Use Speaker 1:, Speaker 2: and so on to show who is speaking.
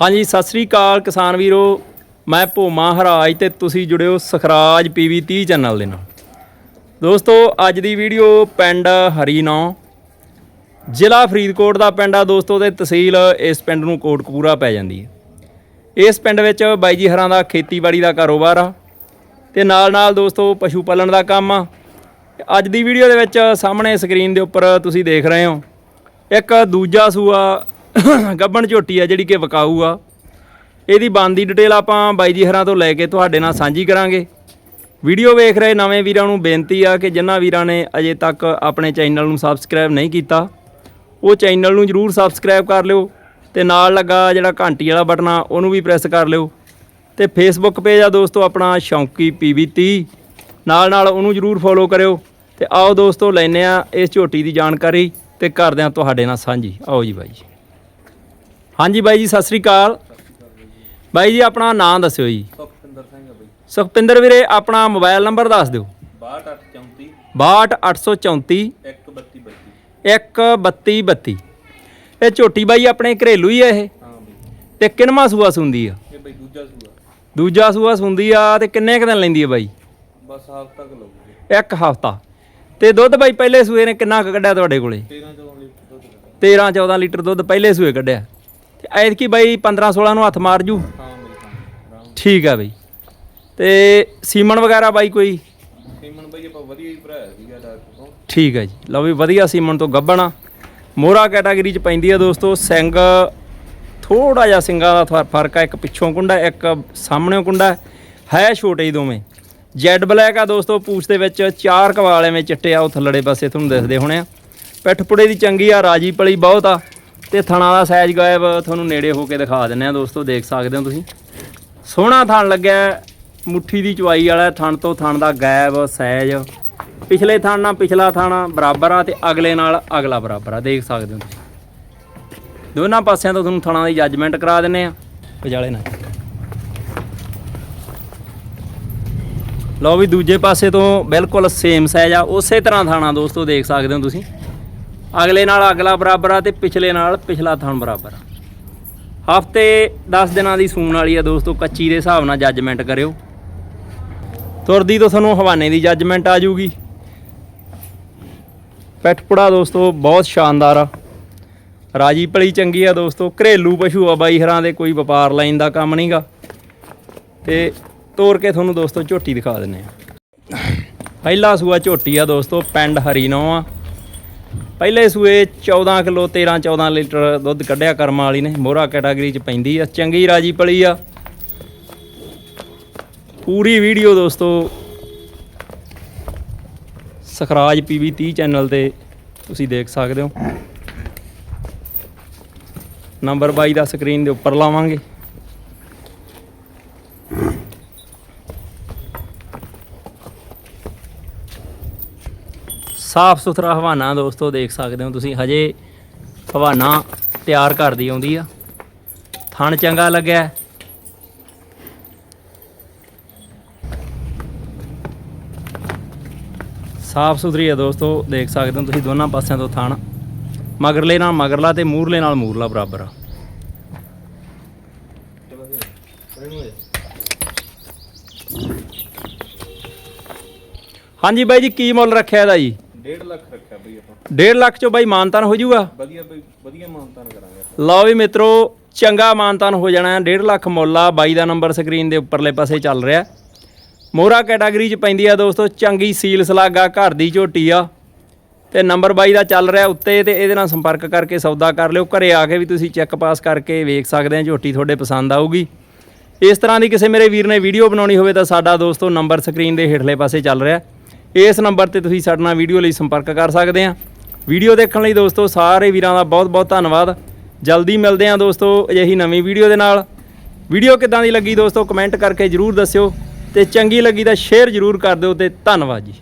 Speaker 1: ਹਾਂਜੀ, ਸਤਿ ਸ੍ਰੀ ਅਕਾਲ ਕਿਸਾਨ ਵੀਰੋ। ਮੈਂ ਭੋਮਾ ਹਰਾਜ ਤੇ ਤੁਸੀਂ ਜੁੜਿਓ ਸਖਰਾਜ ਪੀਵੀ 30 ਚੈਨਲ ਦੇ ਨਾਲ। ਦੋਸਤੋ, ਅੱਜ ਦੀ ਵੀਡੀਓ ਪਿੰਡ ਹਰੀਨੌ, ਜ਼ਿਲ੍ਹਾ ਫਰੀਦਕੋਟ ਦਾ ਪਿੰਡ ਆ ਦੋਸਤੋ ਤੇ ਤਹਿਸੀਲ ਇਸ ਪਿੰਡ ਨੂੰ ਕੋਟਕਪੂਰਾ ਪੈ ਜਾਂਦੀ ਹੈ। ਇਸ ਪਿੰਡ ਵਿੱਚ ਬਾਈ ਜੀ ਹਰਾਂ ਦਾ ਖੇਤੀਬਾੜੀ ਦਾ ਕਾਰੋਬਾਰ ਆ ਤੇ ਨਾਲ ਨਾਲ ਦੋਸਤੋ ਪਸ਼ੂ ਪਾਲਣ ਦਾ ਕੰਮ ਆ। ਅੱਜ ਦੀ ਵੀਡੀਓ ਦੇ ਵਿੱਚ ਸਾਹਮਣੇ ਸਕਰੀਨ ਦੇ ਉੱਪਰ ਤੁਸੀਂ ਦੇਖ ਰਹੇ ਹੋ। ਇੱਕ ਦੂਜਾ ਸੂਆ ਗੱਬਣ ਝੋਟੀ ਆ ਜਿਹੜੀ ਕਿ ਵਿਕਾਊ ਆ। ਇਹਦੀ ਬੰਦ ਦੀ ਡਿਟੇਲ ਆਪਾਂ ਬਾਈ ਜੀ ਹਰਾਂ ਤੋਂ ਲੈ ਕੇ ਤੁਹਾਡੇ ਨਾਲ ਸਾਂਝੀ ਕਰਾਂਗੇ। ਵੀਡੀਓ ਵੇਖ ਰਹੇ ਨਵੇਂ ਵੀਰਾਂ ਨੂੰ ਬੇਨਤੀ ਆ ਕਿ ਜਿਨ੍ਹਾਂ ਵੀਰਾਂ ਨੇ ਅਜੇ ਤੱਕ ਆਪਣੇ ਚੈਨਲ ਨੂੰ ਸਬਸਕ੍ਰਾਈਬ ਨਹੀਂ ਕੀਤਾ, ਉਹ ਚੈਨਲ ਨੂੰ ਜਰੂਰ ਸਬਸਕ੍ਰਾਈਬ ਕਰ ਲਿਓ ਤੇ ਨਾਲ ਲੱਗਾ ਜਿਹੜਾ ਘੰਟੀ ਵਾਲਾ ਬਟਨ ਆ, ਉਹਨੂੰ ਵੀ ਪ੍ਰੈਸ ਕਰ ਲਿਓ। ਤੇ ਫੇਸਬੁੱਕ ਪੇਜ ਆ ਦੋਸਤੋ, ਆਪਣਾ ਸ਼ੌਂਕੀ ਪੀਵੀ 30 ਨਾਲ ਨਾਲ ਉਹਨੂੰ ਜਰੂਰ ਫੋਲੋ ਕਰਿਓ ਤੇ ਆਓ ਦੋਸਤੋ ਲੈਨੇ ਆ ਇਸ ਝੋਟੀ ਦੀ ਜਾਣਕਾਰੀ ਤੇ ਕਰਦੇ ਆ ਤੁਹਾਡੇ ਨਾਲ ਸਾਂਝੀ। ਆਓ ਜੀ ਬਾਈ ਜੀ। ਹਾਂਜੀ ਬਾਈ ਜੀ ਸਤਿ ਸ੍ਰੀ ਅਕਾਲ। ਬਾਈ ਜੀ ਆਪਣਾ ਨਾਮ ਦੱਸਿਓ ਜੀ।
Speaker 2: ਸੁਖਪਿੰਦਰ ਸਿੰਘ ਆ ਬਈ।
Speaker 1: ਸੁਖਪਿੰਦਰ ਵੀਰੇ ਆਪਣਾ ਮੋਬਾਈਲ ਨੰਬਰ ਦੱਸ ਦਿਓ।
Speaker 2: 6234
Speaker 1: 62834
Speaker 2: 132
Speaker 1: 13232 ਇਹ ਝੋਟੀ ਬਾਈ ਆਪਣੇ ਘਰੇਲੂ ਹੀ ਆ ਇਹ।
Speaker 2: ਹਾਂ ਬਈ।
Speaker 1: ਤੇ ਕਿੰਨਵਾਂ ਸੂਆ ਸੁੰਦੀ ਆ?
Speaker 2: ਇਹ ਬਈ ਦੂਜਾ ਸੂਆ।
Speaker 1: ਦੂਜਾ ਸੂਆ ਸੁੰਦੀ ਆ ਤੇ ਕਿੰਨੇ ਕੁ ਦਿਨ ਲੈਂਦੀ ਆ ਬਾਈ?
Speaker 2: ਬਸ ਹਾਲ ਤੱਕ ਲੱਗੂਗੀ
Speaker 1: ਇੱਕ ਹਫਤਾ। ਤੇ ਦੁੱਧ ਬਾਈ ਪਹਿਲੇ ਸੂਏ ਨੇ ਕਿੰਨਾ ਕੁ ਕੱਢਿਆ ਤੁਹਾਡੇ ਕੋਲੇ?
Speaker 2: 13 14 ਲੀਟਰ ਦੁੱਧ ਕੱਢਿਆ।
Speaker 1: 13 14 ਲੀਟਰ ਦੁੱਧ ਪਹਿਲੇ ਸੂਏ ਕੱਢਿਆ। ਤੇ ਐਤਕੀ ਬਾਈ 15 16 ਨੂੰ ਹੱਥ ਮਾਰ ਜੂ।
Speaker 2: ਹਾਂ ਬਈ ਹਾਂ ਆਰਾਮ
Speaker 1: ਠੀਕ ਆ ਬਈ। ਤੇ ਸੀਮਨ ਵਗੈਰਾ ਬਾਈ ਕੋਈ?
Speaker 2: ਸੀਮਨ ਬਈ ਆਪਾਂ ਵਧੀਆ ਹੀ ਭਰਾਇਆ ਸੀਗਾ ਡਾਕਟਰ ਤੋਂ।
Speaker 1: ਠੀਕ ਹੈ ਜੀ। ਲਓ ਵੀ ਵਧੀਆ ਸੀਮਨ ਤੋਂ ਗੱਬਣਾ। ਮੋਹਰਾ ਕੈਟਾਗਰੀ ਚ ਪੈਂਦੀ ਆ ਦੋਸਤੋ ਸਿੰਘ ਥੋੜਾ ਜਿਹਾ ਸਿੰਘਾਂ ਦਾ ਫਰ- ਫ਼ਰਕ ਆ ਇੱਕ ਪਿੱਛੋਂ ਕੁੰਡਾ ਇੱਕ ਸਾਹਮਣੇੋਂ ਕੁੰਡਾ। ਹੈ ਛੋਟੇ ਹੀ ਦੋਵੇਂ। ਜੈਡ ਬਲੈਕ ਆ ਦੋਸਤੋ ਪੂਛ ਦੇ ਵਿੱਚ ਚਾਰ ਕਵਾਲ ਐਵੇਂ ਚਿੱਟੇ ਆ ਉਹ ਥੱਲੜੇ ਪਾਸੇ ਤੁਹਾਨੂੰ ਦਿਖਦੇ ਹੋਣੇ ਆ। ਪਿੱਠ ਪੁੜੇ ਦੀ ਚੰਗੀ ਆ ਰਾਜੀ ਪਲੀ ਬਹੁਤ ਆ। ਤੇ ਥਣਾ ਦਾ ਸਾਈਜ਼ ਗਾਇਬ ਤੁਹਾਨੂੰ ਨੇੜੇ ਹੋ ਕੇ ਦਿਖਾ ਦਿੰਨੇ ਆ ਦੋਸਤੋ, ਦੇਖ ਸਕਦੇ ਹੋ ਤੁਸੀਂ। ਸੋਹਣਾ ਥਣ ਲੱਗਿਆ ਮੁੱਠੀ ਦੀ ਚਵਾਈ ਵਾਲਾ ਥਣ ਤੋਂ ਥਣ ਦਾ ਗਾਇਬ ਸਾਈਜ਼ ਪਿਛਲੇ ਥਣ ਨਾਲ ਪਿਛਲਾ ਥਣ ਬਰਾਬਰ ਆ ਤੇ ਅਗਲੇ ਨਾਲ ਅਗਲਾ ਬਰਾਬਰ ਆ, ਦੇਖ ਸਕਦੇ ਹੋ ਤੁਸੀਂ। ਦੋਨਾਂ ਪਾਸਿਆਂ ਤੋਂ ਤੁਹਾਨੂੰ ਥਣਾ ਦੀ ਜੱਜਮੈਂਟ ਕਰਾ ਦਿੰਨੇ ਆ ਵਿਚਾਲੇ ਨਾਲ ਲਓ ਵੀ ਦੂਜੇ ਪਾਸੇ ਤੋਂ ਬਿਲਕੁਲ ਸੇਮ ਸਾਈਜ਼ ਆ, ਉਸੇ ਤਰ੍ਹਾਂ ਥਾਣਾ ਦੋਸਤੋ, ਦੇਖ ਸਕਦੇ ਹੋ ਤੁਸੀਂ। ਅਗਲੇ ਨਾਲ ਅਗਲਾ ਬਰਾਬਰ ਆ ਤੇ ਪਿਛਲੇ ਨਾਲ ਪਿਛਲਾ ਥਣ ਬਰਾਬਰ ਆ। ਹਫ਼ਤੇ 10 ਦਿਨਾਂ ਦੀ ਸੂਣ ਵਾਲੀ ਆ ਦੋਸਤੋ, ਕੱਚੀ ਦੇ ਹਿਸਾਬ ਨਾਲ ਜੱਜਮੈਂਟ ਕਰਿਓ। ਤੁਰਦੀ ਤੋਂ ਤੁਹਾਨੂੰ ਹਵਾਨੇ ਦੀ ਜੱਜਮੈਂਟ ਆ ਜਾਊਗੀ। ਪੈਠਪੁੜਾ ਦੋਸਤੋ, ਬਹੁਤ ਸ਼ਾਨਦਾਰ ਆ। ਰਾਜੀ ਪਲੀ ਚੰਗੀ ਆ ਦੋਸਤੋ, ਘਰੇਲੂ ਪਸ਼ੂ ਆ ਬਾਈ ਹਰਾਂ ਦੇ, ਕੋਈ ਵਪਾਰ ਲਾਈਨ ਦਾ ਕੰਮ ਨਹੀਂਗਾ ਤੇ ਤੋਰ ਕੇ ਤੁਹਾਨੂੰ ਦੋਸਤੋ ਝੋਟੀ ਦਿਖਾ ਦਿੰਨੇ ਆ। ਪਹਿਲਾ ਸੂਆ ਝੋਟੀ ਆ ਦੋਸਤੋ, ਪਿੰਡ ਹਰੀਨੋ ਆ। ਪਹਿਲੇ ਸੂਏ 14 ਕਿਲੋ 13 14 ਲੀਟਰ ਦੁੱਧ ਕੱਢਿਆ ਕਰਮਾਂ ਵਾਲੀ ਨੇ। ਮੋਹਰਾ ਕੈਟਾਗਰੀ ਚ ਪੈਂਦੀ ਆ। ਚੰਗੀ ਰਾਜੀ ਪਲੀ ਆ। ਪੂਰੀ ਵੀਡੀਓ ਦੋਸਤੋ ਸਖਰਾਜ ਪੀਵੀ 30 ਚੈਨਲ ਤੇ ਤੁਸੀਂ ਦੇਖ ਸਕਦੇ ਹੋ। ਨੰਬਰ 22 ਦਾ ਸਕਰੀਨ ਦੇ ਉੱਪਰ ਲਾਵਾਂਗੇ। ਸਾਫ਼ ਸੁਥਰਾ ਹਵਾਨਾ ਦੋਸਤੋ ਦੇਖ ਸਕਦੇ ਹੋ ਤੁਸੀਂ, ਹਜੇ ਹਵਾਨਾ ਤਿਆਰ ਕਰਦੀ ਆਉਂਦੀ ਆ। ਥਣ ਚੰਗਾ ਲੱਗਿਆ। ਸਾਫ਼ ਸੁਥਰੀ ਆ ਦੋਸਤੋ, ਦੇਖ ਸਕਦੇ ਹੋ ਤੁਸੀਂ ਦੋਨਾਂ ਪਾਸਿਆਂ ਤੋਂ ਥਣ। ਮਗਰਲੇ ਨਾਲ ਮਗਰਲਾ ਤੇ ਮੂਰਲੇ ਨਾਲ ਮੂਰਲਾ ਬਰਾਬਰ ਆ। ਹਾਂਜੀ ਬਾਈ ਜੀ, ਕੀ ਮੁੱਲ ਰੱਖਿਆ ਇਹਦਾ ਜੀ?
Speaker 2: 1.5 ਲੱਖ ਰੱਖਿਆ ਬਈ ਆਪਾਂ।
Speaker 1: 1.5 ਲੱਖ ਚੋਂ ਬਾਈ ਮਾਨਤਾਨ ਹੋ ਜਾਊਗਾ?
Speaker 2: ਵਧੀਆ ਬਈ ਵਧੀਆ ਮਾਨਤਾਨ ਕਰਾਂਗੇ।
Speaker 1: ਲਓ ਵੀ ਮਿੱਤਰੋ ਚੰਗਾ ਮਾਨਤਾਨ ਹੋ ਜਾਣਾ ਹੈ। 1.5 ਲੱਖ ਮੁੱਲ ਆ ਬਾਈ ਦਾ ਨੰਬਰ ਸਕਰੀਨ ਦੇ ਉੱਪਰਲੇ ਪਾਸੇ ਚੱਲ ਰਿਹਾ ਮੋਹਰਾ ਕੈਟਾਗਰੀ ਚ ਪੈਂਦੀ ਆ ਦੋਸਤੋ ਚੰਗੀ ਸੀਲ ਸਲਾਗਾ ਘਰ ਦੀ ਝੋਟੀ ਆ। ਤੇ ਨੰਬਰ 22 ਦਾ ਚੱਲ ਰਿਹਾ ਉੱਤੇ ਤੇ ਇਹਦੇ ਨਾਲ ਸੰਪਰਕ ਕਰਕੇ ਸੌਦਾ ਕਰ ਲਿਓ। ਘਰੇ ਆ ਕੇ ਵੀ ਤੁਸੀਂ ਚੈੱਕ ਪਾਸ ਕਰਕੇ ਵੇਖ ਸਕਦੇ ਆ ਝੋਟੀ ਤੁਹਾਡੇ ਪਸੰਦ ਆਊਗੀ। ਇਸ ਤਰ੍ਹਾਂ ਦੀ ਕਿਸੇ ਮੇਰੇ ਵੀਰ ਨੇ ਵੀਡੀਓ ਬਣਾਉਣੀ ਹੋਵੇ ਤਾਂ ਸਾਡਾ ਦੋਸਤੋ ਨੰਬਰ ਸਕਰੀਨ ਦੇ ਹੇਠਲੇ ਪਾਸੇ ਚੱਲ ਰਿਹਾ ਇਸ ਨੰਬਰ ਤੇ ਤੁਸੀਂ ਸਾਡੇ ਨਾਲ ਵੀਡੀਓ ਲਈ ਸੰਪਰਕ ਕਰ ਸਕਦੇ ਆ। ਵੀਡੀਓ ਦੇਖਣ ਲਈ ਦੋਸਤੋ, ਸਾਰੇ ਵੀਰਾਂ ਦਾ ਬਹੁਤ ਬਹੁਤ ਧੰਨਵਾਦ। ਜਲਦੀ ਮਿਲਦੇ ਆ ਦੋਸਤੋ, ਅਜਿਹੀ ਨਵੀਂ ਵੀਡੀਓ ਦੇ ਨਾਲ। ਵੀਡੀਓ ਕਿੱਦਾਂ ਦੀ ਲੱਗੀ ਦੋਸਤੋ, ਕਮੈਂਟ ਕਰਕੇ ਜਰੂਰ ਦੱਸਿਓ ਤੇ ਚੰਗੀ ਲੱਗੀ ਤਾਂ ਸ਼ੇਅਰ ਜਰੂਰ ਕਰ ਦਿਓ ਤੇ ਧੰਨਵਾਦ ਜੀ।